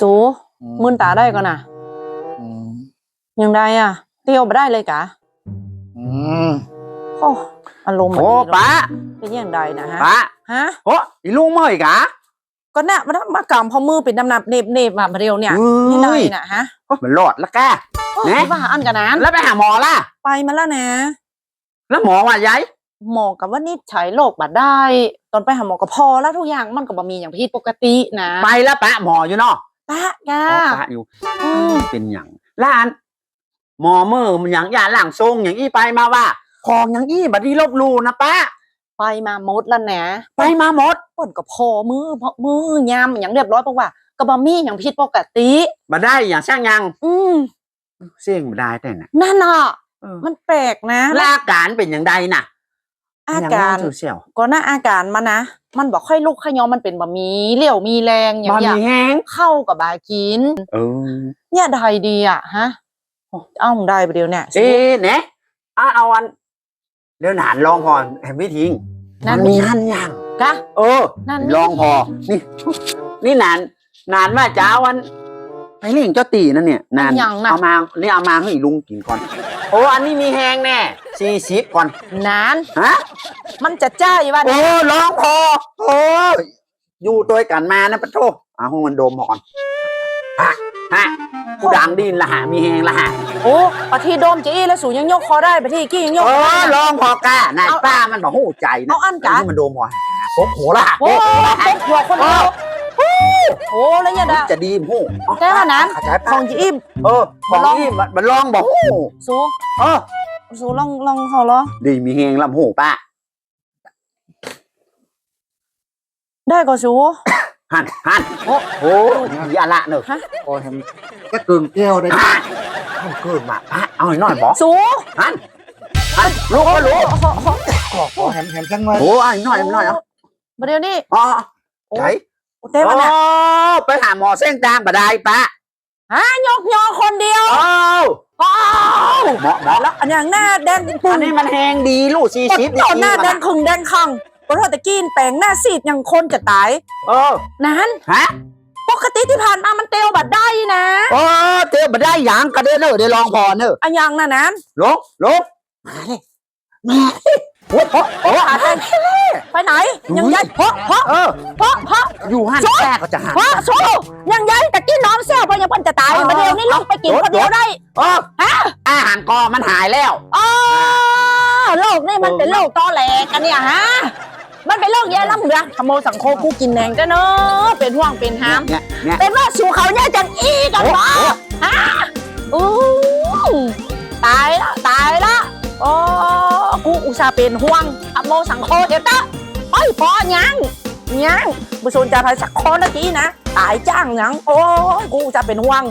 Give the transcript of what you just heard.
สูมื่นตาได้ก่อนน่ะอืมยังได้อะเตียวมาได้เลยกะอืมโอ้อารมณ์มันโอ้ดีเนอะป้าเป็นยังไงนะฮะป้าฮะโอ้อีลุงมาอีกอะก็น่ะมันมากำพอมือเป็นน้ำหนับเนบเนบมาเร็วเนี่ยเฮ้ยยังไงน่ะฮะโอ้มันหลอดละแกโอ้แหน่ว่าอันกันนั้นแล้วไปหาหมอล่ะ ไปมาแล้วนะ แล้วหมอว่ายัยหมอกับว่านี่ใช้โรคบัดได้ ตอนไปหาหมอก็พอแล้วทุกอย่างมันก็บ่มีอย่างผิดปกตินะ ไปแล้วป้าหมออยู่เนาะ ปะกะอ๋อป้าอยู่อืมเป็นอย่างล้านหมอมือมันอย่างยาหลังทรงอย่างอี้ไปมาว่า ของอย่างอี้บัดนี้ลบหลูนะป้าไปมาหมดแล้วนะไปมาหมดเปิ่นก็พอมือพอมือยามอย่างเรียบร้อยเพราะว่าก็บ่มีอย่างผิดปกติมาได้อย่างช่างยัง อืมเสี่ยงมาได้แต่น่ะนั่นน่ะเออมันแปลกนะแลวอาการเป็นอย่างใดน่ะ อาการยังไม่เสี่ยวก็น่าอาการมันนะมันบอกค่อยลุกค่อยยอมมันเป็นบะหมี่เลี้ยวมีแรงอย่าบะงหอย่างมี่แห้งเข้ากับบากิน เออเนี่ยได้ดีอะฮะเอ้าได้ไปเดียวเนี่ยเอ๊ะเนี่ยอะเอาอันเดี๋ยวหนานลองพอแฮมวิทิ้งมันมีหั่นยังกะ เออนั่นลองพอ นี่ นี่นาน นานว่าจ้าวันไปเลี้ยงเจ้าตีนั่นเนี่ยนานยังนะเอามานี่เอามาให้ลุงกินก่อน โอ้อันนี้มีแหงแน่สี่สิบก่อนนาน ฮะมันจะจ้ายว่าโอ้ลองพอโอ้ยอยู่ตัวกันมานะปะโทเอาให้มันโดมพอก่อนฮะฮะกูดังดินละหะมีแหงละหะโอ้ปะทีโดมจีแล้วสูยังยกคอได้ปะทีกี้ยังยกโอ้คอได้ลองพอกล้านายเอาป้ามันบอกหูใจนะเอาอันกะให้มันโดมพอโอ้โหละโอ้ตกหัวคนเดียว โอ้แล้วเนี่ยดาจะดีมหูแก้ว่านั้นเข้าใจขป้าองจีอิ่มเออของลองนี่มันมันลองบอกหูสูเออสูลองลองเขาเหรอดีมีเฮงลำหูป้าได้ก็สูหันหันโอ้โอ้ยาละเนอะฮะโอ้ยก็เกินแก้วได้ป้าเอาเกินมาป้าเอาให้หน่อยบอกสูหันหันลูกก็รู้โอ้โหขอขอแฮมแฮมจังเลยโอ้ยหน่อยหน่อยเอาประเดี๋ยวนี้อ๋อโอ้ ไหนเต้มันอะโอ้ไปหาหมอเส้นจางบไดป้ายกยอคนเดียวโอ้โอ้หมอหมอแล้วอันอย่างหน้าแดงปุ่อันนนี้มันแหงดีลูกซีชิปต่อหน้าแดงคึงแดงคังเพราะเราตะกี้นแปลงหน้าซีดอย่างคนจะตายเออนั้นฮะปกติที่ผ่านมามันเตียวบัดได้นะโอ้เจ๊บได้หยังกระเด็นเนอะเดี๋ยวลองพอเนอะอันอย่างนั้นนั้นลุกลุกมาเลยมา โอ้โหโอ้โหขาดไปไปไหน ยังยัยเพราะเพราะเออเพราะเพราะอยู่หันแก้ก็จะหันเพราะโซยังยัยตะกี้น้องเสี้ยวเพราะยังเพิ่นจะตายอ๋อมาเดี๋ยวนี้ลงไปกินรถคนเดียวได้เอออาหารกอมันหายแล้วอ๋อโลกนี่มันเป็นโลกตอแหลกันเนี่ยฮะมันเป็นโลกแย่ลำเหลือขโมยสังคมผู้กินแหนงจ้ะเนาะเป็นห่วงเป็นห้ามเนี่ยเนี่ยเป็นว่าสู่เขาเนี่ยจังอีกันโอ้วะ ซาเป็นห่วงอโมสังโคเดี๋ยวตะไอ้ยพอยังยังบุษนจะพายสักคนละทีนะ ตายจ้างยังโอ้ยกูจะเป็นห่วง